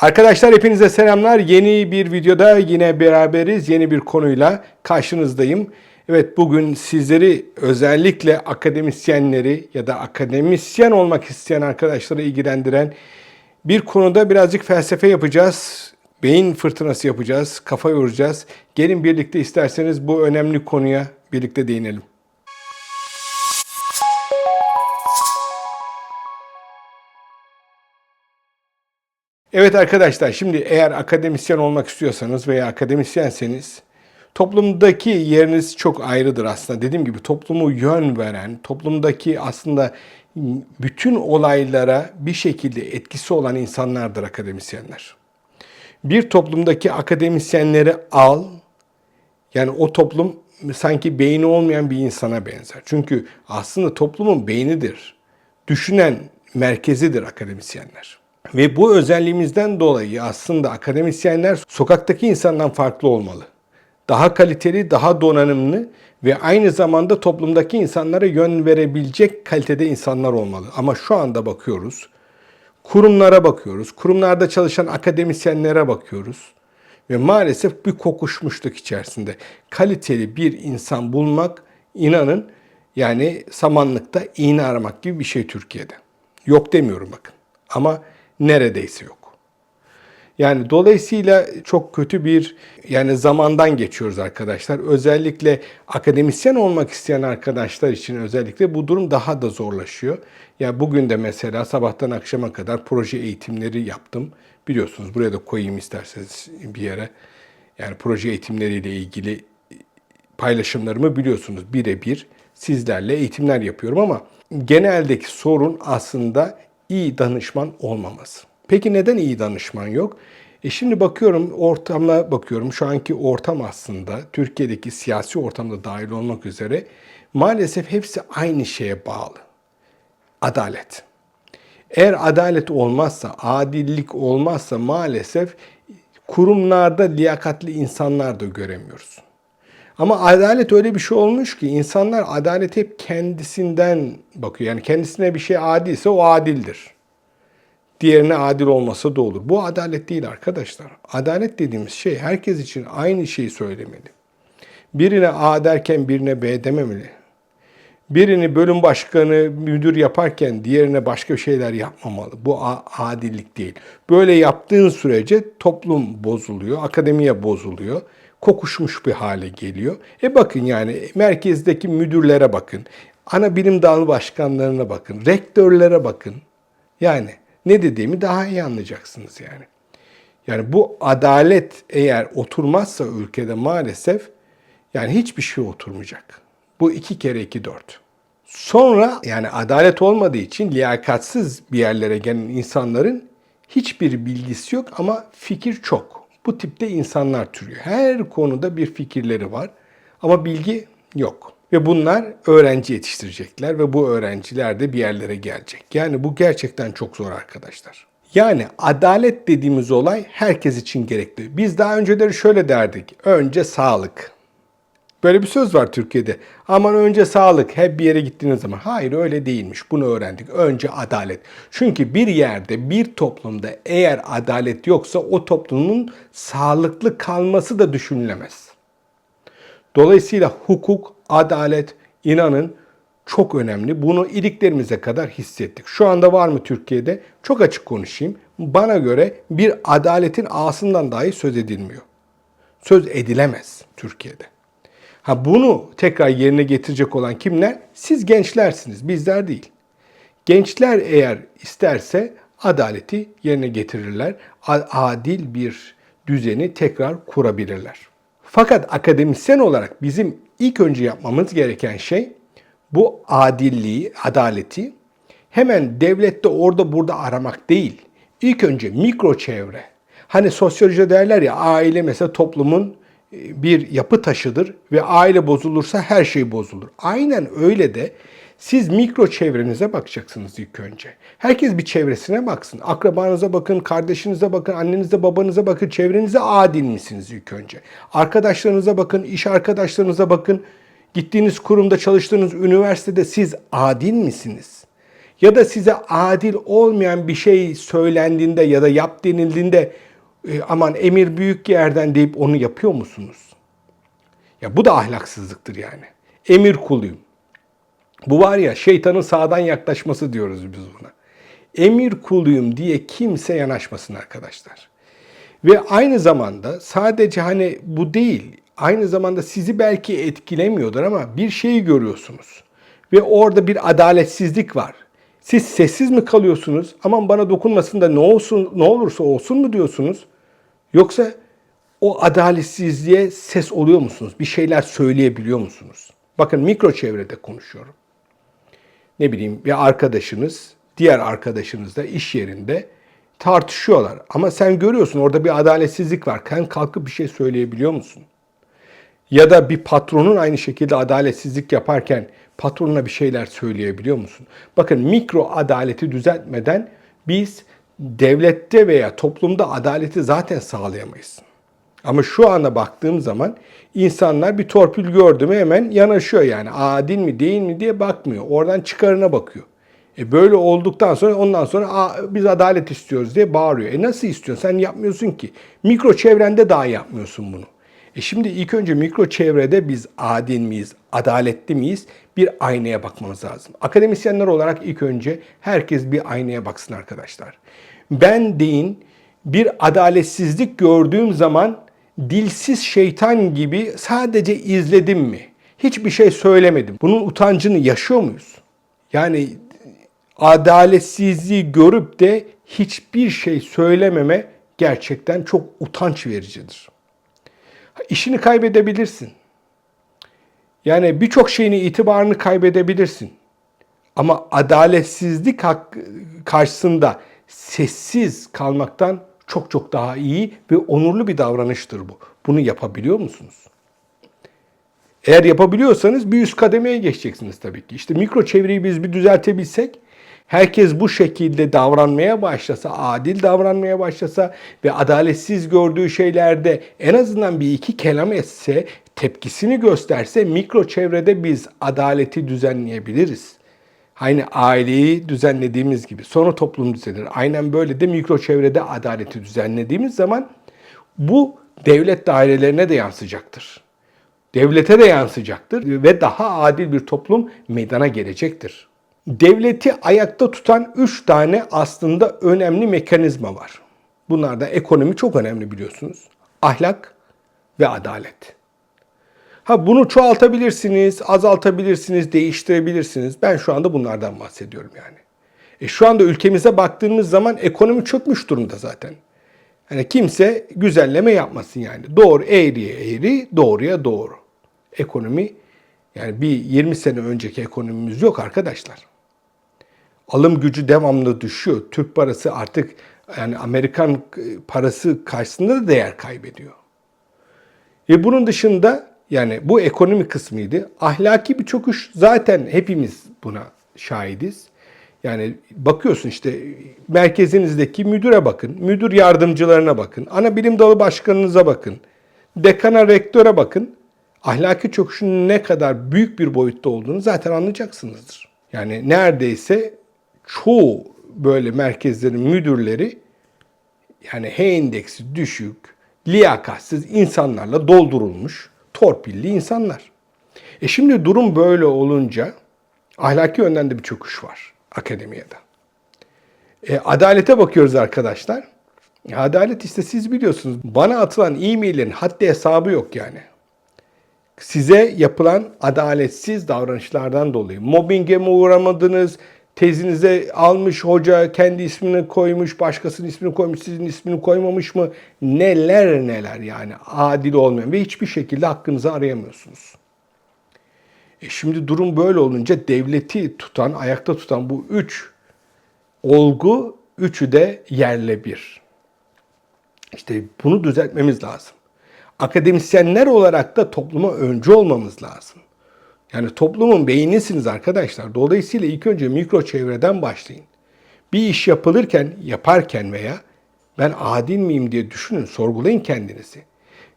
Arkadaşlar hepinize selamlar. Yeni bir videoda yine beraberiz. Yeni bir konuyla karşınızdayım. Evet bugün sizleri özellikle akademisyenleri ya da akademisyen olmak isteyen arkadaşları ilgilendiren bir konuda birazcık felsefe yapacağız. Beyin fırtınası yapacağız, kafa yoracağız. Gelin birlikte isterseniz bu önemli konuya birlikte değinelim. Evet arkadaşlar şimdi eğer akademisyen olmak istiyorsanız veya akademisyenseniz toplumdaki yeriniz çok ayrıdır aslında. Dediğim gibi toplumu yön veren, toplumdaki aslında bütün olaylara bir şekilde etkisi olan insanlardır akademisyenler. Bir toplumdaki akademisyenleri al, yani o toplum sanki beyni olmayan bir insana benzer. Çünkü aslında toplumun beynidir. Düşünen merkezidir akademisyenler. Ve bu özelliğimizden dolayı aslında akademisyenler sokaktaki insandan farklı olmalı. Daha kaliteli, daha donanımlı ve aynı zamanda toplumdaki insanlara yön verebilecek kalitede insanlar olmalı. Ama şu anda bakıyoruz, kurumlara bakıyoruz, kurumlarda çalışan akademisyenlere bakıyoruz ve maalesef bir kokuşmuşluk içerisinde. Kaliteli bir insan bulmak inanın yani samanlıkta iğne aramak gibi bir şey Türkiye'de. Yok demiyorum bakın ama neredeyse yok. Yani dolayısıyla çok kötü bir yani zamandan geçiyoruz arkadaşlar. Özellikle akademisyen olmak isteyen arkadaşlar için özellikle bu durum daha da zorlaşıyor. Ya bugün de mesela sabahtan akşama kadar proje eğitimleri yaptım. Biliyorsunuz buraya da koyayım isterseniz bir yere. Yani proje eğitimleriyle ilgili paylaşımlarımı biliyorsunuz birebir sizlerle eğitimler yapıyorum ama geneldeki sorun aslında iyi danışman olmaması. Peki neden iyi danışman yok? E şimdi bakıyorum ortamla bakıyorum şu anki ortam aslında Türkiye'deki siyasi ortamda dahil olmak üzere maalesef hepsi aynı şeye bağlı. Adalet. Eğer adalet olmazsa, adillik olmazsa maalesef kurumlarda liyakatli insanlar da göremiyoruz. Ama adalet öyle bir şey olmuş ki insanlar adalet hep kendisinden bakıyor. Yani kendisine bir şey adilse o adildir. Diğerine adil olmasa da olur. Bu adalet değil arkadaşlar. Adalet dediğimiz şey herkes için aynı şeyi söylemeli. Birine A derken birine B dememeli. Birini bölüm başkanı, müdür yaparken diğerine başka şeyler yapmamalı. Bu adillik değil. Böyle yaptığın sürece toplum bozuluyor, akademiye bozuluyor kokuşmuş bir hale geliyor. E bakın yani merkezdeki müdürlere bakın. Ana bilim dalı başkanlarına bakın. Rektörlere bakın. Yani ne dediğimi daha iyi anlayacaksınız yani. Yani bu adalet eğer oturmazsa ülkede maalesef yani hiçbir şey oturmayacak. Bu iki kere iki dört. Sonra yani adalet olmadığı için liyakatsız bir yerlere gelen insanların hiçbir bilgisi yok ama fikir çok. Bu tipte insanlar türüyor. Her konuda bir fikirleri var ama bilgi yok. Ve bunlar öğrenci yetiştirecekler ve bu öğrenciler de bir yerlere gelecek. Yani bu gerçekten çok zor arkadaşlar. Yani adalet dediğimiz olay herkes için gerekli. Biz daha önceleri şöyle derdik. Önce sağlık. Böyle bir söz var Türkiye'de. Aman önce sağlık, hep bir yere gittiğiniz zaman. Hayır öyle değilmiş. Bunu öğrendik. Önce adalet. Çünkü bir yerde, bir toplumda eğer adalet yoksa o toplumun sağlıklı kalması da düşünülemez. Dolayısıyla hukuk, adalet, inanın çok önemli. Bunu iliklerimize kadar hissettik. Şu anda var mı Türkiye'de? Çok açık konuşayım. Bana göre bir adaletin ağasından dahi söz edilmiyor. Söz edilemez Türkiye'de. Ha bunu tekrar yerine getirecek olan kimler? Siz gençlersiniz, bizler değil. Gençler eğer isterse adaleti yerine getirirler. Adil bir düzeni tekrar kurabilirler. Fakat akademisyen olarak bizim ilk önce yapmamız gereken şey bu adilliği, adaleti hemen devlette orada burada aramak değil. İlk önce mikro çevre. Hani sosyolojide derler ya aile mesela toplumun bir yapı taşıdır ve aile bozulursa her şey bozulur. Aynen öyle de siz mikro çevrenize bakacaksınız ilk önce. Herkes bir çevresine baksın. Akrabanıza bakın, kardeşinize bakın, annenize, babanıza bakın. Çevrenize adil misiniz ilk önce? Arkadaşlarınıza bakın, iş arkadaşlarınıza bakın. Gittiğiniz kurumda, çalıştığınız üniversitede siz adil misiniz? Ya da size adil olmayan bir şey söylendiğinde ya da yap denildiğinde e, aman emir büyük yerden deyip onu yapıyor musunuz? Ya bu da ahlaksızlıktır yani. Emir kuluyum. Bu var ya şeytanın sağdan yaklaşması diyoruz biz buna. Emir kuluyum diye kimse yanaşmasın arkadaşlar. Ve aynı zamanda sadece hani bu değil, aynı zamanda sizi belki etkilemiyordur ama bir şeyi görüyorsunuz. Ve orada bir adaletsizlik var. Siz sessiz mi kalıyorsunuz? Aman bana dokunmasın da ne olsun, ne olursa olsun mu diyorsunuz? Yoksa o adaletsizliğe ses oluyor musunuz? Bir şeyler söyleyebiliyor musunuz? Bakın mikro çevrede konuşuyorum. Ne bileyim bir arkadaşınız, diğer arkadaşınız da iş yerinde tartışıyorlar. Ama sen görüyorsun orada bir adaletsizlik var. Sen kalkıp bir şey söyleyebiliyor musun? Ya da bir patronun aynı şekilde adaletsizlik yaparken patronuna bir şeyler söyleyebiliyor musun? Bakın mikro adaleti düzeltmeden biz devlette veya toplumda adaleti zaten sağlayamayız. Ama şu anda baktığım zaman insanlar bir torpil gördü mü hemen yanaşıyor yani. Adil mi değil mi diye bakmıyor. Oradan çıkarına bakıyor. E böyle olduktan sonra ondan sonra biz adalet istiyoruz diye bağırıyor. E nasıl istiyorsun? Sen yapmıyorsun ki. Mikro çevrende daha yapmıyorsun bunu. E şimdi ilk önce mikro çevrede biz adil miyiz, adaletli miyiz? Bir aynaya bakmamız lazım. Akademisyenler olarak ilk önce herkes bir aynaya baksın arkadaşlar. Ben deyin bir adaletsizlik gördüğüm zaman dilsiz şeytan gibi sadece izledim mi? Hiçbir şey söylemedim. Bunun utancını yaşıyor muyuz? Yani adaletsizliği görüp de hiçbir şey söylememe gerçekten çok utanç vericidir. İşini kaybedebilirsin. Yani birçok şeyini itibarını kaybedebilirsin. Ama adaletsizlik karşısında sessiz kalmaktan çok çok daha iyi ve onurlu bir davranıştır bu. Bunu yapabiliyor musunuz? Eğer yapabiliyorsanız bir üst kademeye geçeceksiniz tabii ki. İşte mikro çevreyi biz bir düzeltebilsek, herkes bu şekilde davranmaya başlasa, adil davranmaya başlasa ve adaletsiz gördüğü şeylerde en azından bir iki kelam etse, tepkisini gösterse mikro çevrede biz adaleti düzenleyebiliriz. Aynı aileyi düzenlediğimiz gibi sonra toplum düzenir. Aynen böyle de mikro çevrede adaleti düzenlediğimiz zaman bu devlet dairelerine de yansıyacaktır. Devlete de yansıyacaktır ve daha adil bir toplum meydana gelecektir. Devleti ayakta tutan üç tane aslında önemli mekanizma var. Bunlarda ekonomi çok önemli biliyorsunuz. Ahlak ve adalet. Ha bunu çoğaltabilirsiniz, azaltabilirsiniz, değiştirebilirsiniz. Ben şu anda bunlardan bahsediyorum yani. E şu anda ülkemize baktığımız zaman ekonomi çökmüş durumda zaten. Yani kimse güzelleme yapmasın yani. Doğru eğriye eğri, doğruya doğru. Ekonomi yani bir 20 sene önceki ekonomimiz yok arkadaşlar. Alım gücü devamlı düşüyor. Türk parası artık yani Amerikan parası karşısında da değer kaybediyor. Ve bunun dışında yani bu ekonomi kısmıydı. Ahlaki bir çöküş zaten hepimiz buna şahidiz. Yani bakıyorsun işte merkezinizdeki müdüre bakın, müdür yardımcılarına bakın, ana bilim dalı başkanınıza bakın, dekana rektöre bakın. Ahlaki çöküşün ne kadar büyük bir boyutta olduğunu zaten anlayacaksınızdır. Yani neredeyse çoğu böyle merkezlerin müdürleri yani H indeksi düşük, liyakatsiz insanlarla doldurulmuş torpilli insanlar. E şimdi durum böyle olunca ahlaki yönden de bir çöküş var akademiyede. E, adalete bakıyoruz arkadaşlar. E, adalet işte siz biliyorsunuz. Bana atılan e-maillerin haddi hesabı yok yani. Size yapılan adaletsiz davranışlardan dolayı. Mobbinge mi uğramadınız? Tezinize almış hoca kendi ismini koymuş, başkasının ismini koymuş, sizin ismini koymamış mı? Neler neler yani adil olmayan ve hiçbir şekilde hakkınızı arayamıyorsunuz. E şimdi durum böyle olunca devleti tutan, ayakta tutan bu üç olgu, üçü de yerle bir. İşte bunu düzeltmemiz lazım. Akademisyenler olarak da topluma öncü olmamız lazım. Yani toplumun beynisiniz arkadaşlar. Dolayısıyla ilk önce mikro çevreden başlayın. Bir iş yapılırken, yaparken veya ben adil miyim diye düşünün, sorgulayın kendinizi.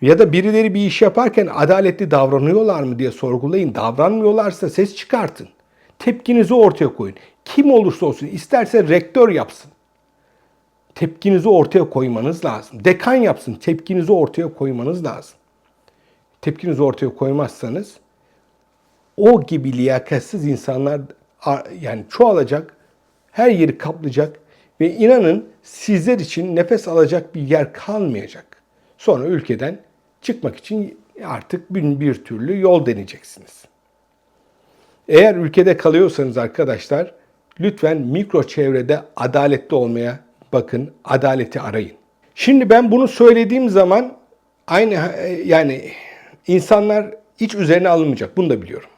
Ya da birileri bir iş yaparken adaletli davranıyorlar mı diye sorgulayın. Davranmıyorlarsa ses çıkartın. Tepkinizi ortaya koyun. Kim olursa olsun isterse rektör yapsın. Tepkinizi ortaya koymanız lazım. Dekan yapsın. Tepkinizi ortaya koymanız lazım. Tepkinizi ortaya koymazsanız o gibi liyakatsiz insanlar yani çoğalacak, her yeri kaplayacak ve inanın sizler için nefes alacak bir yer kalmayacak. Sonra ülkeden çıkmak için artık bir, bir türlü yol deneyeceksiniz. Eğer ülkede kalıyorsanız arkadaşlar lütfen mikro çevrede adaletli olmaya bakın, adaleti arayın. Şimdi ben bunu söylediğim zaman aynı yani insanlar hiç üzerine alınmayacak. Bunu da biliyorum.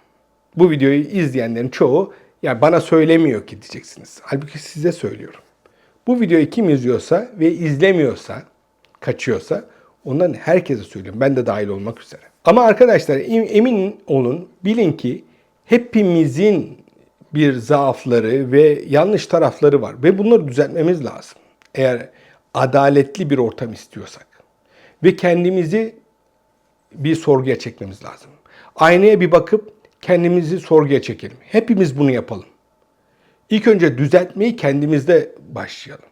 Bu videoyu izleyenlerin çoğu ya bana söylemiyor ki diyeceksiniz. Halbuki size söylüyorum. Bu videoyu kim izliyorsa ve izlemiyorsa, kaçıyorsa ondan herkese söylüyorum. Ben de dahil olmak üzere. Ama arkadaşlar em- emin olun, bilin ki hepimizin bir zaafları ve yanlış tarafları var ve bunları düzeltmemiz lazım. Eğer adaletli bir ortam istiyorsak ve kendimizi bir sorguya çekmemiz lazım. Aynaya bir bakıp kendimizi sorguya çekelim. Hepimiz bunu yapalım. İlk önce düzeltmeyi kendimizde başlayalım.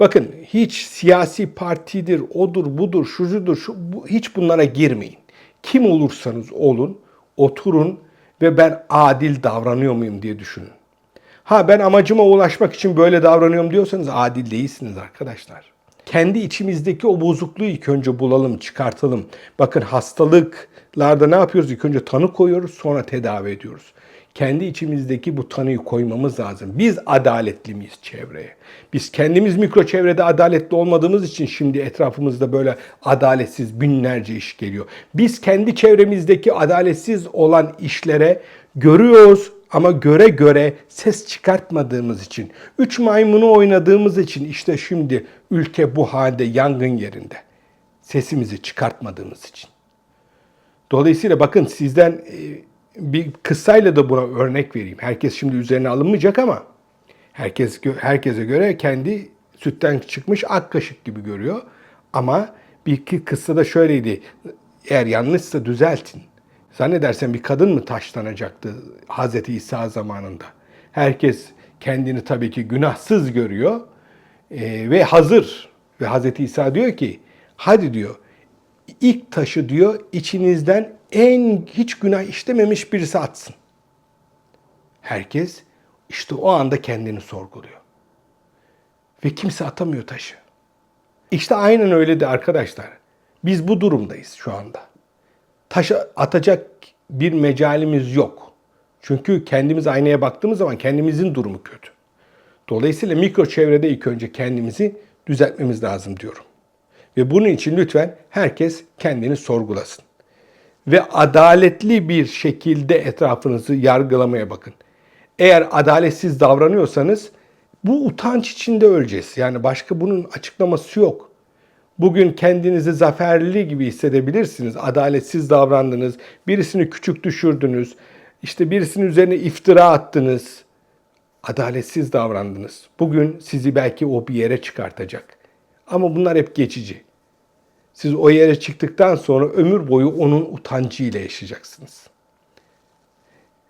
Bakın hiç siyasi partidir, odur, budur, şucudur, şu, bu, hiç bunlara girmeyin. Kim olursanız olun, oturun ve ben adil davranıyor muyum diye düşünün. Ha ben amacıma ulaşmak için böyle davranıyorum diyorsanız adil değilsiniz arkadaşlar. Kendi içimizdeki o bozukluğu ilk önce bulalım, çıkartalım. Bakın hastalıklarda ne yapıyoruz? İlk önce tanı koyuyoruz, sonra tedavi ediyoruz. Kendi içimizdeki bu tanıyı koymamız lazım. Biz adaletli miyiz çevreye? Biz kendimiz mikro çevrede adaletli olmadığımız için şimdi etrafımızda böyle adaletsiz binlerce iş geliyor. Biz kendi çevremizdeki adaletsiz olan işlere görüyoruz ama göre göre ses çıkartmadığımız için, üç maymunu oynadığımız için işte şimdi ülke bu halde yangın yerinde. Sesimizi çıkartmadığımız için. Dolayısıyla bakın sizden e, bir kıssayla da buna örnek vereyim. Herkes şimdi üzerine alınmayacak ama herkes herkese göre kendi sütten çıkmış ak kaşık gibi görüyor. Ama bir iki kıssa da şöyleydi. Eğer yanlışsa düzeltin. Zannedersen bir kadın mı taşlanacaktı Hazreti İsa zamanında? Herkes kendini tabii ki günahsız görüyor e, ve hazır. Ve Hazreti İsa diyor ki hadi diyor ilk taşı diyor içinizden en hiç günah işlememiş birisi atsın. Herkes işte o anda kendini sorguluyor. Ve kimse atamıyor taşı. İşte aynen öyle de arkadaşlar. Biz bu durumdayız şu anda. Taşı atacak bir mecalimiz yok. Çünkü kendimiz aynaya baktığımız zaman kendimizin durumu kötü. Dolayısıyla mikro çevrede ilk önce kendimizi düzeltmemiz lazım diyorum. Ve bunun için lütfen herkes kendini sorgulasın. Ve adaletli bir şekilde etrafınızı yargılamaya bakın. Eğer adaletsiz davranıyorsanız bu utanç içinde öleceğiz. Yani başka bunun açıklaması yok. Bugün kendinizi zaferli gibi hissedebilirsiniz. Adaletsiz davrandınız, birisini küçük düşürdünüz, işte birisinin üzerine iftira attınız. Adaletsiz davrandınız. Bugün sizi belki o bir yere çıkartacak. Ama bunlar hep geçici. Siz o yere çıktıktan sonra ömür boyu onun utancıyla yaşayacaksınız.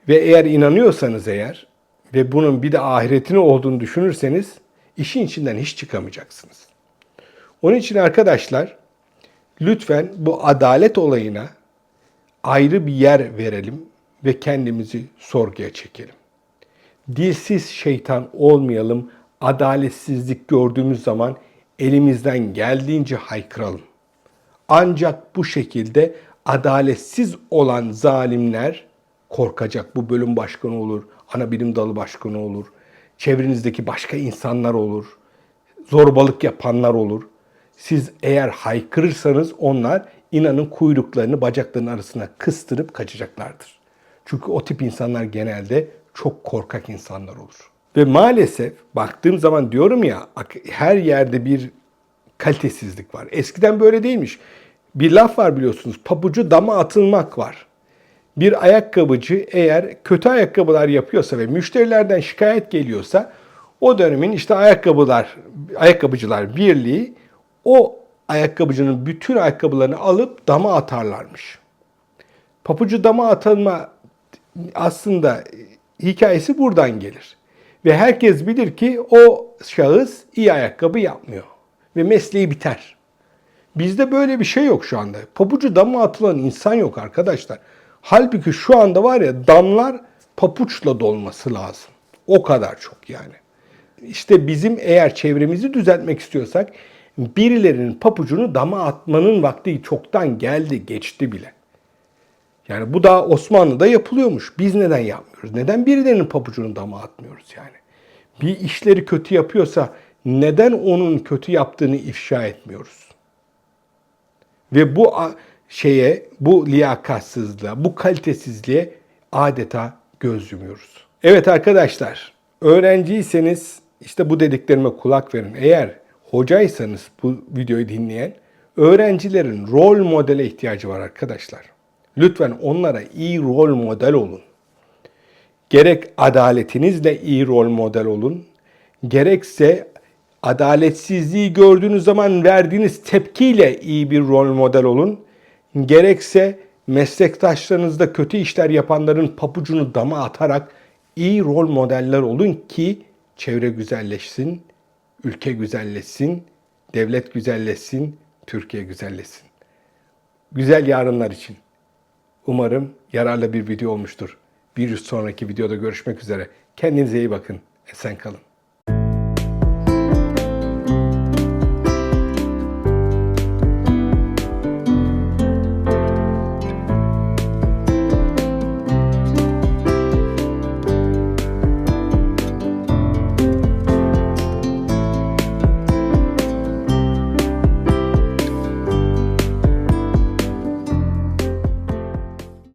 Ve eğer inanıyorsanız eğer ve bunun bir de ahiretini olduğunu düşünürseniz işin içinden hiç çıkamayacaksınız. Onun için arkadaşlar lütfen bu adalet olayına ayrı bir yer verelim ve kendimizi sorguya çekelim. Dilsiz şeytan olmayalım. Adaletsizlik gördüğümüz zaman elimizden geldiğince haykıralım. Ancak bu şekilde adaletsiz olan zalimler korkacak. Bu bölüm başkanı olur, ana bilim dalı başkanı olur, çevrenizdeki başka insanlar olur, zorbalık yapanlar olur. Siz eğer haykırırsanız onlar inanın kuyruklarını bacaklarının arasına kıstırıp kaçacaklardır. Çünkü o tip insanlar genelde çok korkak insanlar olur. Ve maalesef baktığım zaman diyorum ya her yerde bir kalitesizlik var. Eskiden böyle değilmiş. Bir laf var biliyorsunuz. Pabucu dama atılmak var. Bir ayakkabıcı eğer kötü ayakkabılar yapıyorsa ve müşterilerden şikayet geliyorsa o dönemin işte ayakkabılar ayakkabıcılar birliği o ayakkabıcının bütün ayakkabılarını alıp dama atarlarmış. Papucu dama atılma aslında hikayesi buradan gelir. Ve herkes bilir ki o şahıs iyi ayakkabı yapmıyor. Ve mesleği biter. Bizde böyle bir şey yok şu anda. Pabucu dama atılan insan yok arkadaşlar. Halbuki şu anda var ya damlar papuçla dolması lazım. O kadar çok yani. İşte bizim eğer çevremizi düzeltmek istiyorsak birilerinin papucunu dama atmanın vakti çoktan geldi, geçti bile. Yani bu da Osmanlı'da yapılıyormuş. Biz neden yapmıyoruz? Neden birilerinin papucunu dama atmıyoruz yani? Bir işleri kötü yapıyorsa neden onun kötü yaptığını ifşa etmiyoruz? Ve bu şeye, bu liyakatsizliğe, bu kalitesizliğe adeta göz yumuyoruz. Evet arkadaşlar, öğrenciyseniz işte bu dediklerime kulak verin. Eğer hocaysanız bu videoyu dinleyen, öğrencilerin rol modele ihtiyacı var arkadaşlar. Lütfen onlara iyi rol model olun. Gerek adaletinizle iyi rol model olun, gerekse adaletsizliği gördüğünüz zaman verdiğiniz tepkiyle iyi bir rol model olun. Gerekse meslektaşlarınızda kötü işler yapanların papucunu dama atarak iyi rol modeller olun ki çevre güzelleşsin, ülke güzelleşsin, devlet güzelleşsin, Türkiye güzelleşsin. Güzel yarınlar için. Umarım yararlı bir video olmuştur. Bir sonraki videoda görüşmek üzere. Kendinize iyi bakın. Esen kalın.